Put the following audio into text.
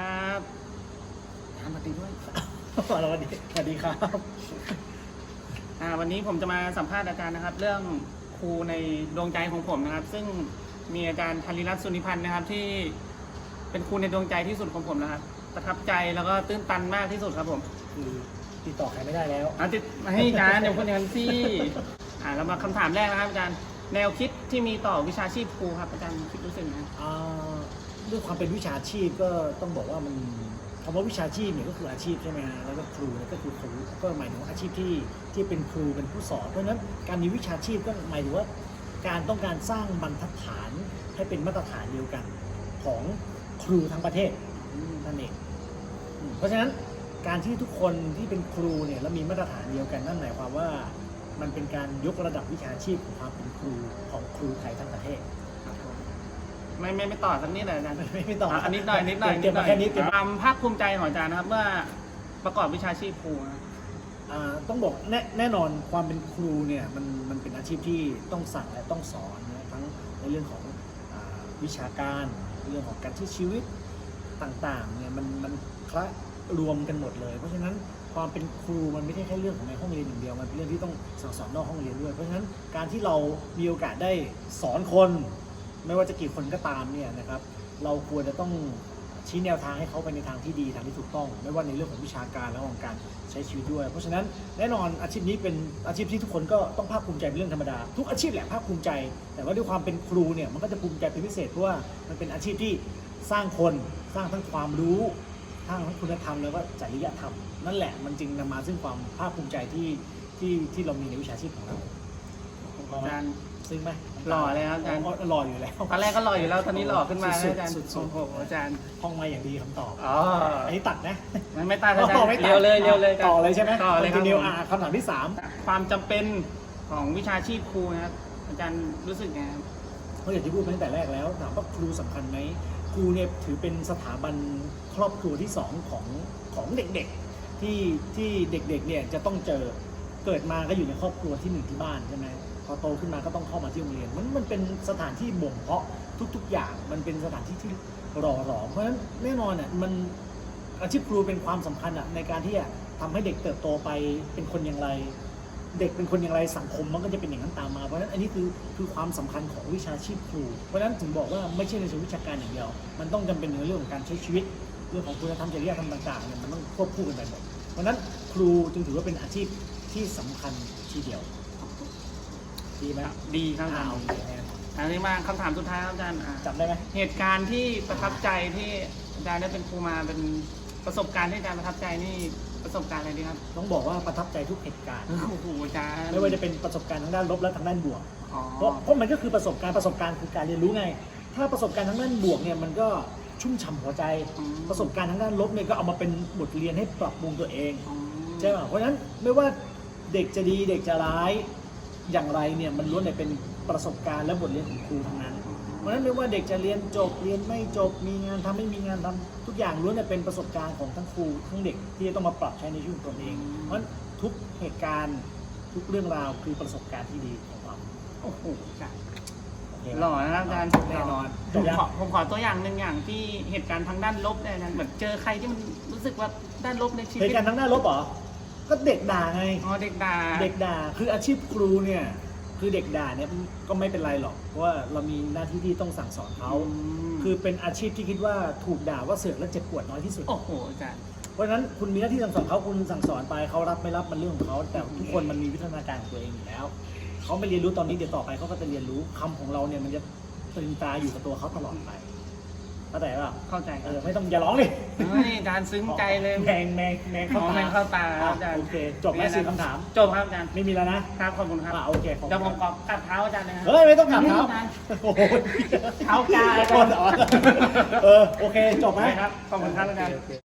ครับสวัสดีด้วยสวัสดีสวัสดีครับ อ่า วันนี้ผมจะมาสัมภาษณ์อาจารย์นะครับ เรื่องครูในดวงใจของผมนะครับ ซึ่งมีอาจารย์ธนิรัตน์สุนิพันธ์นะครับ ที่เป็นครูในดวงใจที่สุดของผมนะครับ ประทับใจแล้วก็ตื้นตันมากที่สุดครับผมติดต่อใครไม่ได้แล้วอะติดให้อาจารย์เดี๋ยวคนอย่างนั้สิอาเรามาคำถามแรกนะครับอาจารย์แนวคิดที่มีต่อวิชาชีพครูครับอาจารย์คิดรู้สึกไหมอ่า ด้วยความเป็นวิชาชีพก็ต้องบอกว่ามันคำว่าวิชาชีพเนี่ยก็คืออาชีพใช่ไหมฮะแล้วก็ครูก็คือครูก็หมายถึงว่าอาชีพที่ที่เป็นครูเป็นผู้สอนเพราะฉะนั้นการมีวิชาชีพก็หมายถึงว่า การต้องการสร้างบรรทัดฐานให้เป็นมาตรฐานเดียวกันของครูทั้งประเทศนั่นเองเพราะฉะนั้นการที่ทุกคนที่เป็นครูเนี่ยแล้วมีมาตรฐานเดียวกันนั่นหมายความว่ามันเป็นการยกระดับวิชาชีพของความเป็นครูของครูไทยทั้งประเทศครับ ไม่ไม่ไม่ต่อสักนิดเลยอาจารย์ไม่ไม่ต่ออะอันนิดหน่อยนิดหน่อยเก็บมาแค่นี้เก็บความภาคภูมิใจของอาจารย์นะครับ เมื่อประกอบวิชาชีพครูนะอ่าต้องบอกแน่แน่นอนความเป็นครูเนี่ยมันมันเป็นอาชีพที่ต้องสั่งและต้องสอนนะทั้งในเรื่องของอาวิชาการเรื่องของการใช้ชีวิตต่างๆเนี่ยมันมันคละรวมกันหมดเลย เพราะฉะนั้นความเป็นครูมันไม่ใช่แค่เรื่องของในห้องเรียนอย่างเดียวมันเป็นเรื่องที่ต้องสั่งสอนนอกห้องเรียนด้วย เพราะฉะนั้นการที่เรามีโอกาสได้สอนคน ไม่ว่าจะกี่คนก็ตามเนี่ยนะครับเราควรจะต้องชี้แนวทางให้เขาไปในทางที่ดีทางที่ถูกต้อง ไม่ว่าในเรื่องของวิชาการและของการใช้ชีวิตด้วย เพราะฉะนั้นแน่นอนอาชีพนี้เป็นอาชีพที่ทุกคนก็ต้องภาคภูมิใจเป็นเรื่องธรรมดา ทุกอาชีพแหละภาคภูมิใจ แต่ว่าด้วยความเป็นครูเนี่ยมันก็จะภูมิใจเป็นพิเศษเพราะว่ามันเป็นอาชีพที่สร้างคนสร้างทั้งความรู้สร้างทั้งคุณธรรมแล้วก็จริยธรรม นั่นแหละมันจึงนำมาซึ่งความภาคภูมิใจที่ที่ที่เรามีในวิชาชีพของเราอาจารย์ ซึ่งไหมหล่อเลยครับอาจารย์หล่ออยู่แล้วตอนแรกก็หล่ออยู่แล้วตอนนี้หล่อขึ้นมาสุแล้วดๆอาจารย์สุดๆโอ้โหอาจารย์ห้องมาอย่างดีคำตอบอ๋ออันนี้ตัดนะมันไม่ตายอาจารย์ไม่ตัดเร็วเลยเร็วเลยอาจารต่อเลยใช่ไหมต่อเลยครับทีเดียวผมอะคำถามที่สามความจำเป็นของวิชาชีพครูนะครับอาจารย์รู้สึกไงครับเขาอย่างที่พูดไปตั้งแต่แรกแล้วถามว่าครูสำคัญไหมครูเนี่ยถือเป็นสถาบันครอบครัวที่สองของของเด็กๆที่ที่เด็กๆเนี่ยจะต้องเจอ เกิดมาก็อยู่ในครอบครัวที่หนึ่งที่บ้านใช่ไหมพอโตขึ้นมาก็ต้องเข้ามาที่โรงเรียน มันมันเป็นสถานที่บ่มเพาะทุก ๆ อย่าง มันเป็นสถานที่ที่หล่อหลอมเพราะฉะนั้นแน่นอนอะมันอาชีพครูเป็นความสำคัญอะในการที่จะทำให้เด็กเติบโตไปเป็นคนอย่างไร เด็กเป็นคนอย่างไรสังคมมันก็จะเป็นอย่างนั้นตามมาเพราะฉะนั้นอันนี้คือคือความสำคัญของวิชาชีพครู เพราะฉะนั้นถึงบอกว่าไม่ใช่ในเชิงวิชาการอย่างเดียว มันต้องจำเป็นในเรื่องของการใช้ชีวิตเรื่องของคุณธรรมจริยธรรมต่างๆเนี่ยมันต้องควบคู่กันไปหมดเพราะฉะนั้นครูจึงถือว่าเป็นอาชีพ ที่สำคัญทีเดียวดีไหมดีครับอาจาอ้ารวย์โอเคแน่นอนอันนี้มาคำถามสุดท้ายครับอาจารย์อะจำได้ไหมเหตุการณ์ที่ประทับใจที่อาจารย์ได้เป็นครูมาเป็นประสบการณ์ที่อาจารย์ประทับใจนี่ประสบการณ์อะไรดีครับต้องบอกว่าประทับใจทุกเหตุการณ์ โอ้โหอาจารย์ไม่ว่าจะเป็นประสบการณ์ทางด้านลบและทางด้านบวก อ๋อเพราะเพราะมันก็คือประสบการณ์ประสบการณ์คือการเรียนรู้ไง ถ้าประสบการณ์ทางด้านบวกเนี่ยมันก็ชุ่มฉ่ำหัวใจ อืมประสบการณ์ทางด้านลบเนี่ยก็เอามาเป็นบทเรียนให้ปรับปรุงตัวเอง อืม ใช่ป่ะ เพราะฉะนั้นไม่ว่า เด็กจะดีเด็กจะร้ายอย่างไรเนี่ยมันล้วนแต่เป็นประสบการณ์และบทเรียนของครูทั้งนั้น เพราะฉะนั้นไม่ว่าเด็กจะเรียนจบเรียนไม่จบมีงานทำไม่มีงานทำทุกอย่างล้วนแต่เป็นประสบการณ์ของทั้งครูทั้งเด็กที่จะต้องมาปรับใช้ในชีวิตของตนเอง เพราะฉะนั้นทุกเหตุการณ์ทุกเรื่องราวคือประสบการณ์ที่ดีของเราโอ้โหอาจารย์โอเคหล่อนะครับอาจารย์แน่นอนผมขอผมขอตัวอย่างหนึ่งอย่างที่เหตุการณ์ทางด้านลบเนี่ยอาจารย์แบบเจอใครที่มันรู้สึกว่าด้านลบในชีเหวิตตุการณ์ทางด้านลบเหรอ ก็เด็กด่าไง อ๋อเด็กด่าเด็กด่าคืออาชีพครูเนี่ย คือเด็กด่าเนี่ยก็ไม่เป็นไรหรอกเพราะว่าเรามีหน้าที่ที่ต้องสั่งสอนเขามคือเป็นอาชีพที่คิดว่าถูกด่าว่าเสือกและเจ็บปวดน้อยที่สุดโอ้โหอาจารย์เพราะฉะนั้นคุณมีหน้าที่สั่งสอนเขาคุณสั่งสอนไปเขารับไม่รับมันเรื่องของเขาแต่ทุกคนมันมีวิทยาการของตัวเองอยู่แล้วเขาไม่เรียนรู้ตอนนี้เดี๋ยวต่อไปเขาก็จะเรียนรู้คำของเราเนี่ยมันจะตึงตาอยู่กับตัวเขาตลอดไปเข้า ใจป่ะเข้าใจคเอรับอไม่ต้องอย่าร้องดิเฮ้ยอาจารย์ซึ้งใจเลยแมงแมงแมงอ๋เข้าอตาแมงเข้าตาครับอะอาจารย์โอเคจบแล้วสี่คำถาม จบครับอาจารย์ไม่มีแล้วนะครับขอบคุณครับอะโอเคขอบเดี๋ยวผคุมณขอกราบเท้าอาจารย์นะครับเฮ้ยไม่ต้องกลับเท้าอาจารย์โอ้โหเท้ากายคนเหรอเออโอเคจบไหมครับขอบคุณครับอาจารย์